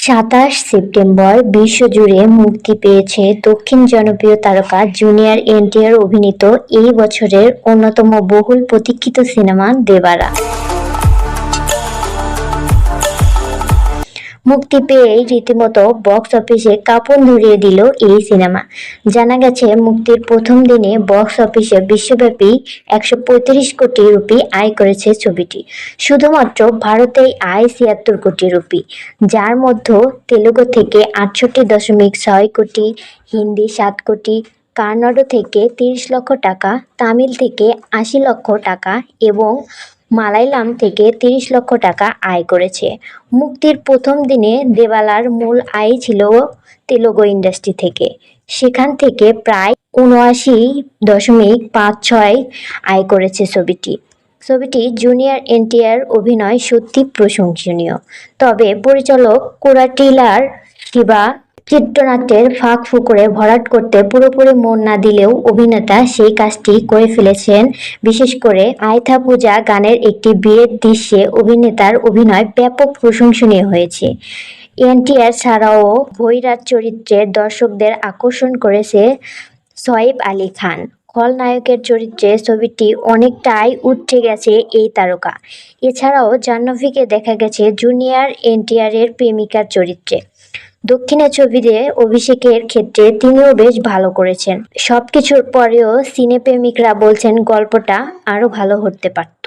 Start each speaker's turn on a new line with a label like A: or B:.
A: সাতাশ সেপ্টেম্বর বিশ্বজুড়ে মুক্তি পেয়েছে দক্ষিণ জনপ্রিয় তারকা জুনিয়র এনটিআর অভিনীত এই বছরের অন্যতম বহুল প্রতীক্ষিত সিনেমা দেবারা। মুক্তি পেয়েই রীতিমতো বক্স অফিসে কাঁপন ধরিয়ে দিল এই সিনেমা। জানা গেছে, মুক্তির প্রথম দিনে বক্স অফিসে বিশ্বব্যাপী একশো পঁয়ত্রিশ কোটি রুপি আয় করেছে ছবিটি। শুধুমাত্র ভারতেই আয় ছিয়াত্তর কোটি রুপি, যার মধ্যে তেলুগু থেকে আটষট্টি দশমিক ছয় কোটি, হিন্দি সাত কোটি, কান্নাড থেকে তিরিশ লক্ষ টাকা, তামিল থেকে আশি লক্ষ টাকা এবং মালায়ালাম থেকে তিরিশ লক্ষ টাকা আয় করেছে। মুক্তির প্রথম দিনে দেবালার মূল আয় ছিল তেলুগু ইন্ডাস্ট্রি থেকে। সেখান থেকে প্রায় উনআশি দশমিক পাঁচ ছয় আয় করেছে ছবিটি। ছবিটি জুনিয়র এনটিআর অভিনয় সত্যি প্রশংসনীয়। তবে পরিচালক কোরাটিলার শিবা চিত্রনাট্যের ফাঁক ফুকরে ভরাট করতে পুরোপুরি মন না দিলেও অভিনেতা সেই কাজটি করে ফেলেছেন। বিশেষ করে আয়থা পূজা গানের একটি বিয়ের দৃশ্যে অভিনেতার অভিনয় ব্যাপক প্রশংসনীয় হয়েছে। এনটিআর ছাড়াও ভৈরাট চরিত্রে দর্শকদের আকর্ষণ করেছে সয়েব আলী খান। খলনায়কের চরিত্রে ছবিটি অনেকটাই উঠে গেছে এই তারকা। এছাড়াও জাহ্নবীকে দেখা গেছে জুনিয়র এনটিআরের প্রেমিকার চরিত্রে। দক্ষিণের ছবিতে অভিষেকের ক্ষেত্রে তিনিও বেশ ভালো করেছেন। সবকিছুর পরেও সিনেপ্রেমিকরা বলছেন গল্পটা আরও ভালো হতে পারত।